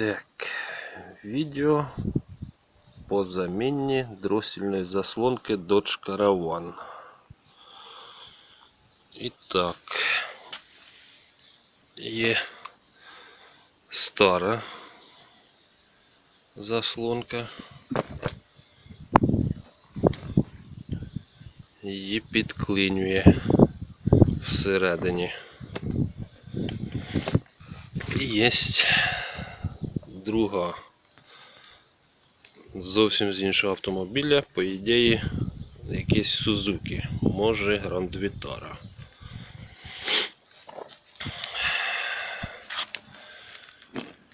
Так, відео по заміні дросільної заслонки Dodge Caravan. І так, є стара заслонка. Її підклинює всередині. І є друга зовсім з іншого автомобіля, по ідеї, якийсь Сузуки, може Гранд Вітара.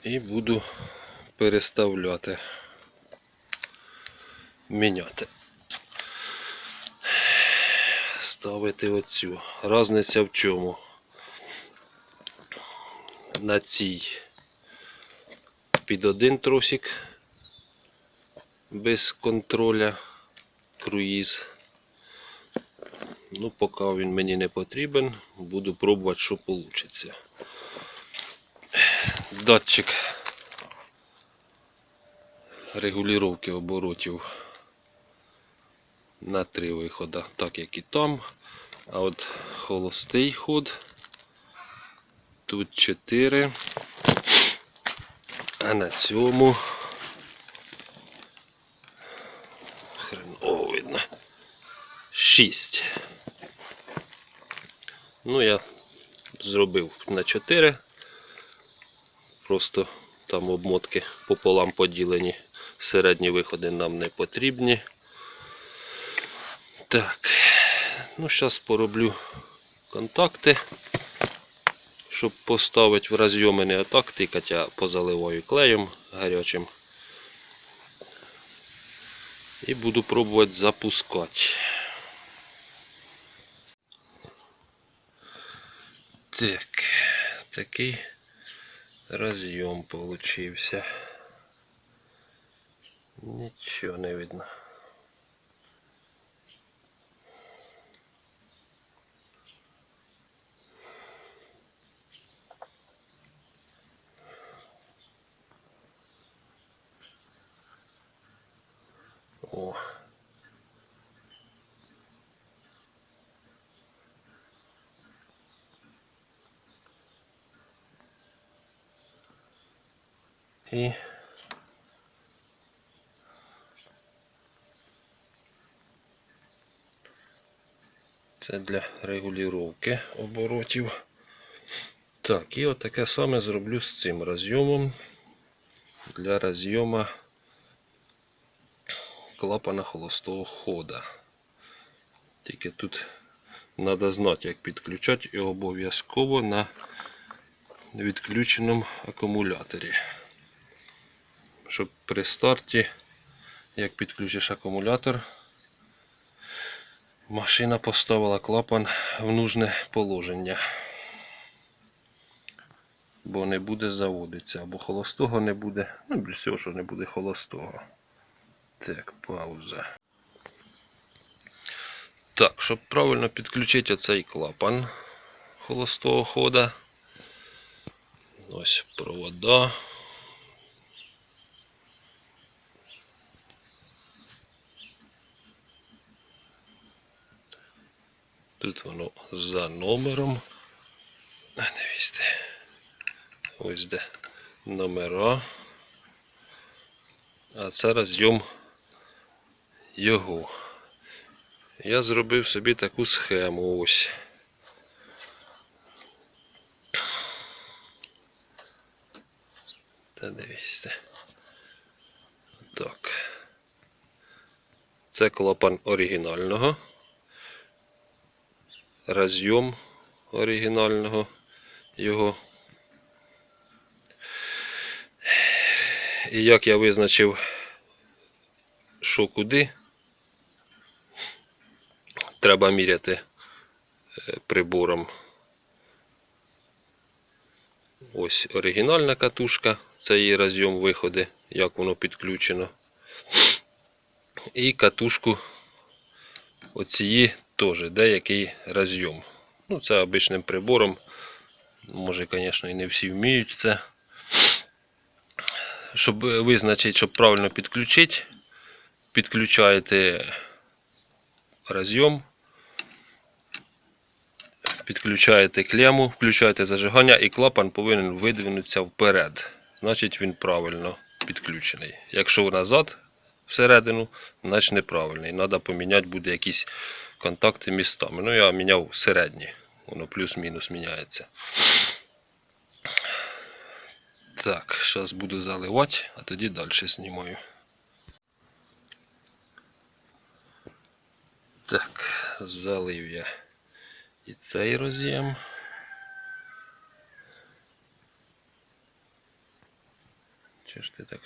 І буду переставляти, міняти. Ставити оцю. Разниця в чому? На цій під один тросик без контроля круїз. Ну, поки він мені не потрібен, буду пробувати, що вийде. Датчик регулювання оборотів на три виходи, так як і там. А от холостий ход. Тут 4. А на цьому хреново видно. 6. Ну, я зробив на 4. Просто там обмотки пополам поділені. Середні виходи нам не потрібні. Так, ну зараз пороблю контакти, щоб поставити в розйоми не отак тикати, а позаливаю клеєм гарячим. І буду пробувати запускати. Так, такий розйом получився. Нічого не видно. О. І це для регулювання оборотів. Так, і отаке саме зроблю з цим розйомом для розйома клапана холостого хода. Тільки тут треба знати, як підключати і обов'язково на відключеному акумуляторі. Щоб при старті, як підключиш акумулятор, машина поставила клапан в нужне положення. Бо не буде заводитися, або холостого не буде, ну, більше всього, що не буде холостого. Так, пауза. Так, щоб правильно підключити оцей клапан холостого хода. Ось провода. Тут воно за номером. А не візьте. Ось де номера. А це розйом його. Я зробив собі таку схему ось. Та дивіться. Так. Це клапан оригінального. Розйом оригінального його. І як я визначив, що куди, треба міряти е, прибором. Ось оригінальна катушка, це її розйом виходи, як воно підключено. І катушку оцієї теж деякий розйом. Ну, це обичним прибором. Може, звісно, і не всі вміють це. щоб визначити, щоб правильно підключити, підключаєте розйом, підключаєте клему, включаєте зажигання і клапан повинен видвинутися вперед. Значить він правильно підключений. Якщо назад всередину, значить неправильний. Треба поміняти буде якісь контакти містами. Ну я міняв середні. Воно плюс-мінус міняється. Так, зараз буду заливати, а тоді далі знімаю. Так, залив я і цей роз'єм. Чи ж ти так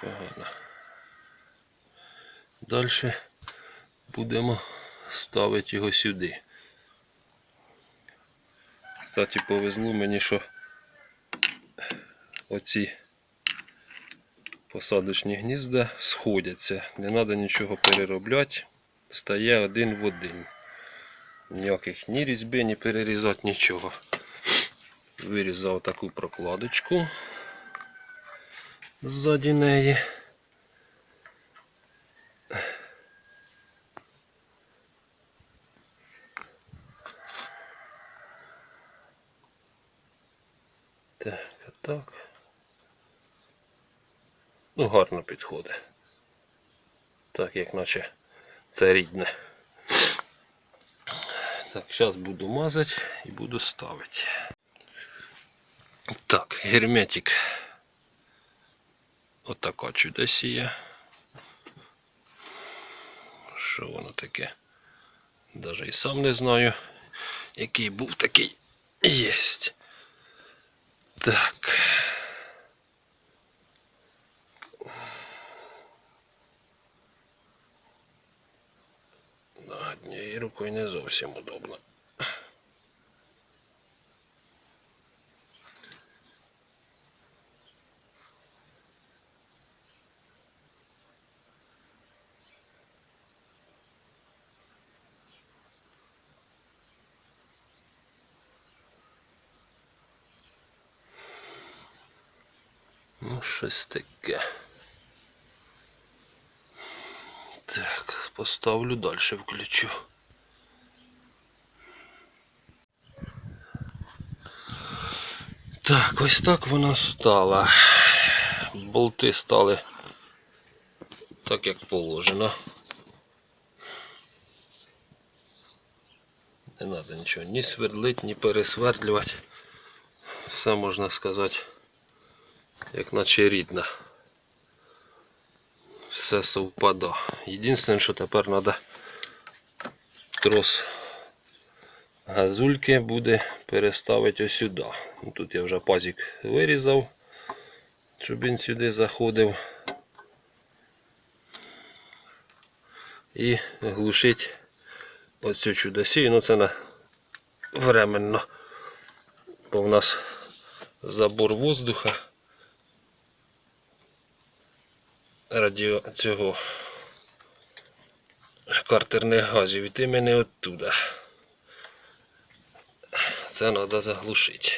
погано? Далі будемо ставити його сюди. Кстати, повезло мені, що оці посадочні гнізда сходяться. Не треба нічого переробляти. Стає один в один. Ніяких ні різьби, ні перерізати, нічого. Вирізав таку прокладочку ззаді неї. Так, так. Ну, гарно підходить. Так, як наче це рідне. Так, зараз буду мазати і буду ставити. Так, герметик. Отака чудосія. Що воно таке? Даже і сам не знаю, який був такий єсть. Так. Да, однією не зовсім удобно. Ну, щось таке. Так, поставлю далі включу. Так, ось так вона стала. Болти стали так, як положено. Не треба нічого ні свердлити, ні пересвердлювати. Все можна сказати як наче рідна. Все совпада. Єдине, що тепер треба трос газульки буде переставити ось сюди. Ну, Тут я вже пазик вирізав, щоб він сюди заходив. І глушить оцю чудосію. Ну це на временно. Бо в нас забор воздуха. радіо цього картерних газів іти мене оттуда. Це треба заглушити.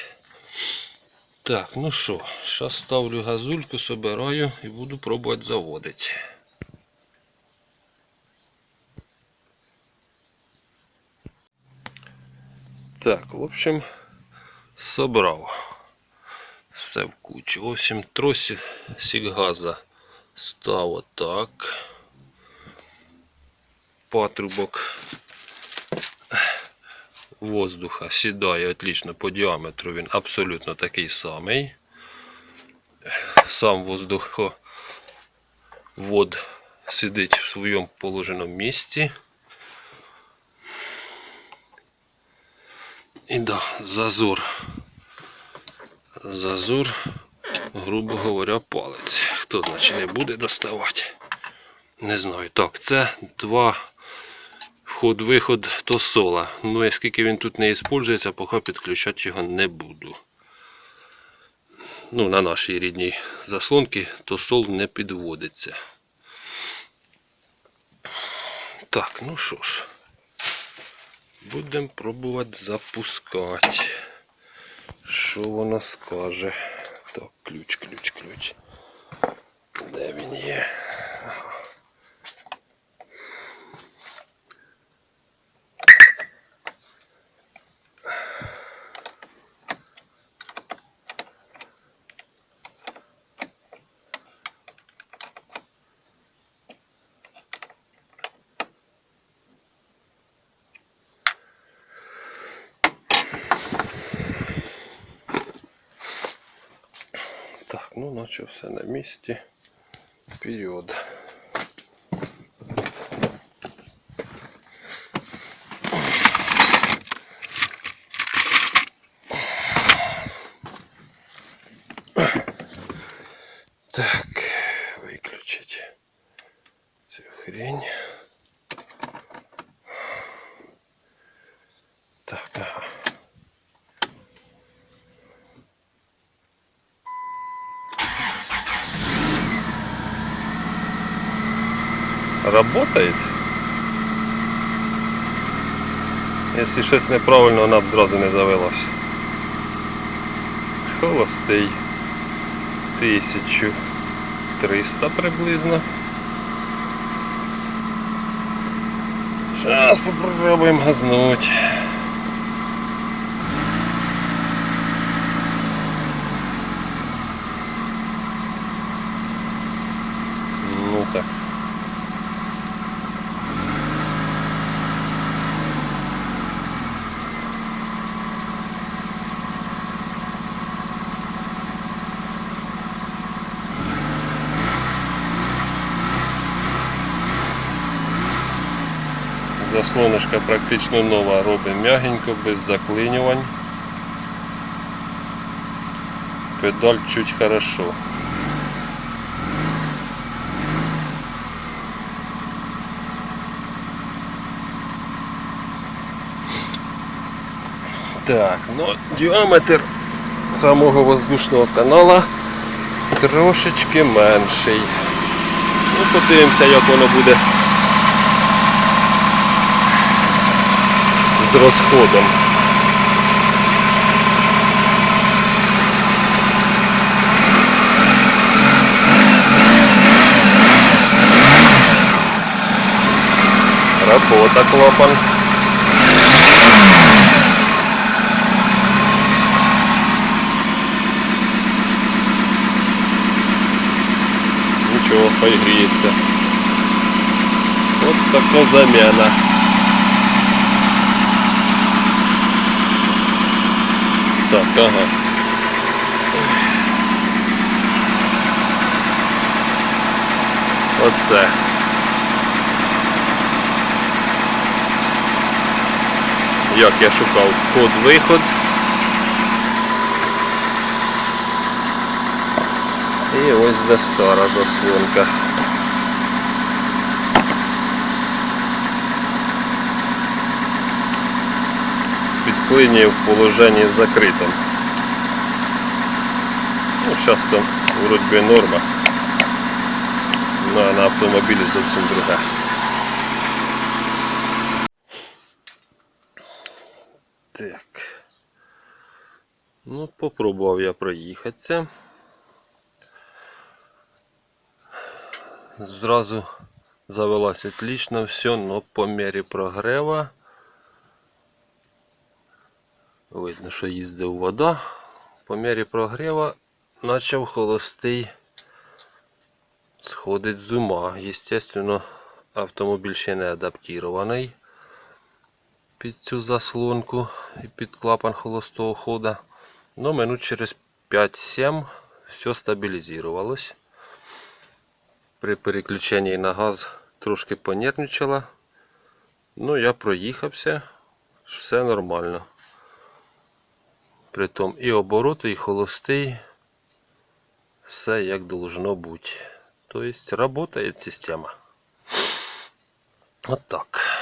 Так, ну що, зараз ставлю газульку, собираю і буду пробувати заводити. Так, в общем, собрав все в кучу. В общем, тросик сіггаза став отак. Патрубок воздуха сідає отлично по діаметру, він абсолютно такий самий. Сам воздуховод сидить в своєму положеному місці. І да, зазор. Зазор, грубо говоря, палець. Хто значить не буде доставати? Не знаю. Так, це два вход-виход то сола. Ну і скільки він тут не використовується, поки підключати його не буду. Ну, на нашій рідній заслонці то сол не підводиться. Так, ну що ж, будемо пробувати запускати. Що вона скаже? Так, ключ, ключ, ключ. Де він є? Так, ну наче все на місці. Вперед. Так, виключить цю хрень. Так, ага. Работает. Якщо щось неправильно, вона б зразу не завелась. Холостий. 1300 приблизно. Зараз попробуємо газнуть. Ну так. Заслоночка практично нова, робить м'ягенько, без заклинювань. Педаль чуть хорошо. Так, ну діаметр самого воздушного канала трошечки менший. Ну, подивимося, як воно буде з розходом. Работа клапан. Нічого, хай гріється. От така заміна. Так, ага. Оце. Як я шукав вход-виход. І ось де стара заслонка. Підклинює в положенні закритим. Ну, зараз там вроді норма. Ну, а на автомобілі зовсім друга. Так. Ну, попробував я проїхатися. Зразу завелась отлично все, но по мірі прогрева. Видно, що їздив вода. По мірі прогрева почав холостий сходить з ума. Естественно, автомобіль ще не адаптований під цю заслонку і під клапан холостого хода. Но минут через 5-7 все стабілізувалось. При переключенні на газ трошки понервничала. Ну, я проїхався, все нормально. Притом і обороти, і холостий, все як должно бути. Тобто, работает система. Вот так.